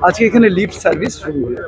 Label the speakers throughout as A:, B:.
A: আজকে এখানে lift service শুরু হলো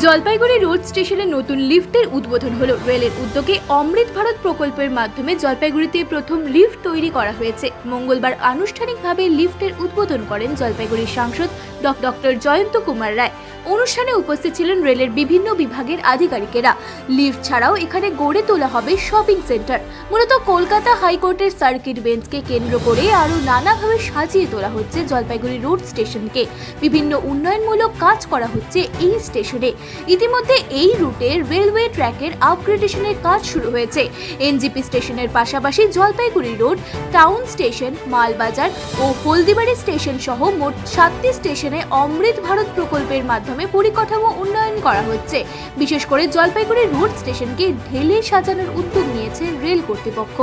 B: জলপাইগুড়ি রোড স্টেশনে নতুন লিফটের উদ্বোধন হলো। রেলের উদ্যোগে অমৃত ভারত প্রকল্পের মাধ্যমে জলপাইগুড়িতে প্রথম লিফট তৈরি করা হয়েছে। মঙ্গলবার আনুষ্ঠানিকভাবে লিফটের উদ্বোধন করেন জলপাইগুড়ির সাংসদ ডক- ডক্টর জয়ন্ত কুমার রায়। অনুষ্ঠানে উপস্থিত ছিলেন রেলের বিভিন্ন বিভাগের আধিকারিকেরা। লিফট ছাড়াও এখানে গড়ে তোলা হবে শপিং সেন্টার। মূলত কলকাতা হাইকোর্টের সার্কিট বেঞ্চকে কেন্দ্র করে আরও নানাভাবে সাজিয়ে তোলা হচ্ছে জলপাইগুড়ি রোড স্টেশনকে। বিভিন্ন উন্নয়নমূলক কাজ করা হচ্ছে এই স্টেশনে। ইতিমধ্যে এই রুটে রেলওয়ে ট্র্যাকের আপগ্রেডেশনের কাজ শুরু হয়েছে। এনজিপি স্টেশনের পাশাপাশি Jalpaiguri road, town station, Malbazar ও হলদিবাড়ি স্টেশন সহ মোট সাতটি স্টেশনে অমৃত ভারত প্রকল্পের মাধ্যমে পরিকাঠামো উন্নয়ন করা হচ্ছে। বিশেষ করে জলপাইগুড়ি রোড স্টেশনকে ঢেলে সাজানোর উদ্যোগ নিয়েছে রেল কর্তৃপক্ষ।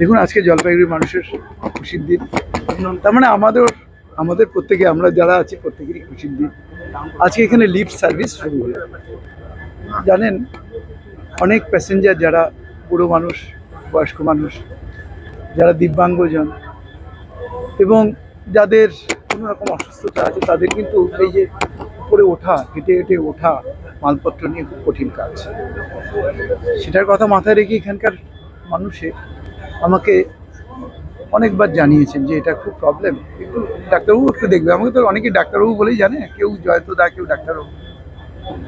A: দেখুন, আজকে জলপাইগুড়ি মানুষের খুশির দিন। তার মানে আমাদের আমাদের প্রত্যেকে, আমরা যারা আছি, প্রত্যেকেরই খুশির দিন। আজকে এখানে লিফট সার্ভিস শুরু হলো। জানেন, অনেক প্যাসেঞ্জার যারা বুড়ো মানুষ, বয়স্ক মানুষ, যারা দিব্যাঙ্গজন, এবং যাদের কোনো রকম অসুস্থতা আছে, তাদের কিন্তু এই যে উপরে ওঠা, হেঁটে হেঁটে ওঠা মালপত্র নিয়ে খুব কঠিন কাজ। সেটার কথা মাথায় রেখে এখানকার মানুষের আমাকে অনেকবার জানিয়েছেন যে এটা খুব প্রবলেম একটু ডাক্তারবাবু একটু দেখবে। আমাকে তো অনেকে ডাক্তারবাবু বলেই জানে, কেউ জয়তদা কেউ ডাক্তারবাবু।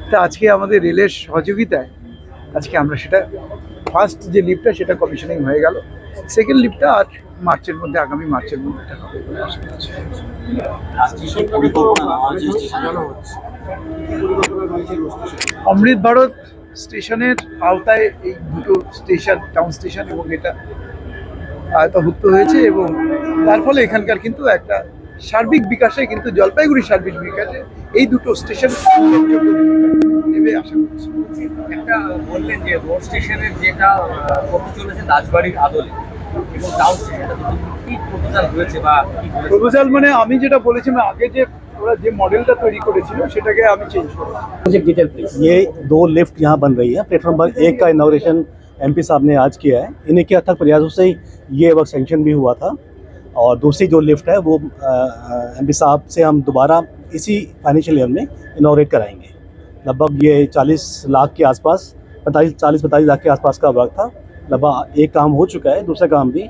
A: তা আজকে আমাদের রেলের সহযোগিতায়, আজকে আমরা সেটা ফার্স্ট যে লিফটটা সেটা কমিশনিং হয়ে গেল। সেকেন্ড লিফটটা আর মার্চের মধ্যে, আগামী মার্চের মধ্যে এটা হবে। অমৃত ভারত স্টেশনের আওতায় এই দুটো স্টেশন টাউন স্টেশন এবং এটা আয়তাভুক্ত হয়েছে এবং তার ফলে এখানকার কিন্তু একটা সার্বিক বিকাশে কিন্তু জলপাইগুড়ি সার্বিক বিকাশে এই দুটো স্টেশন নেবে আশা করছি
C: একটা বললেন যে রোড স্টেশনের যেটা আহ, করতে চলেছে রাজবাড়ির আদলে এবং টাউন স্টেশনটা দুটো কি প্রপোজাল হয়েছে বা কি বলেছে?
A: প্রপোজাল মানে আমি যেটা বলেছিলাম আগে যে ওরা যে মডেলটা তৈরি করেছিল সেটাকে আমি চেঞ্জ করেছি
C: प्रोजेक्ट डिटेल प्लीज
D: ये दो लिफ्ट यहाँ बन रही है प्लेटफॉर्म पर एक का इनाग्रेशन एमपी साहब ने आज किया है इन्हीं के अथक प्रयासों से ही ये वर्क सेंक्शन भी हुआ था और दूसरी जो लिफ्ट है वो एमपी साहब से हम दोबारा इसी फाइनेंशियल ईयर में इनाग्रेट कराएंगे लगभग ये 40 लाख के आसपास पैंतालीस चालीस पैंतालीस लाख के आसपास का वर्क था लगभग एक काम हो चुका है दूसरा काम भी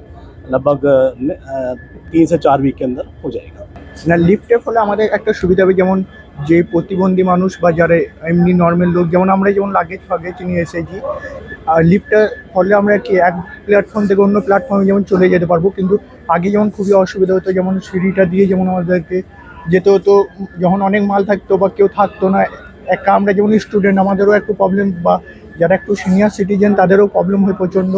D: लगभग अ, तीन से चार वीक के अंदर हो जाएगा
E: না লিফটের ফলে আমাদের একটা সুবিধা হবে যেমন যে প্রতিবন্ধী মানুষ বা যারা এমনি নর্মাল লোক, যেমন আমরা যেমন লাগেজ ফাগেজ নিয়ে এসেছি, আর লিফটের ফলে আমরা কি এক প্ল্যাটফর্ম থেকে অন্য প্ল্যাটফর্মে যেমন চলে যেতে পারব, কিন্তু আগে যেমন খুবই অসুবিধা হতো, যেমন সিঁড়িটা দিয়ে যেমন আমাদেরকে যেতে হতো, যখন অনেক মাল থাকতো বা কেউ থাকতো না, একা আমরা যেমন স্টুডেন্ট আমাদেরও একটু প্রবলেম বা যারা একটু সিনিয়র সিটিজেন তাদেরও প্রবলেম হয় প্রচণ্ড।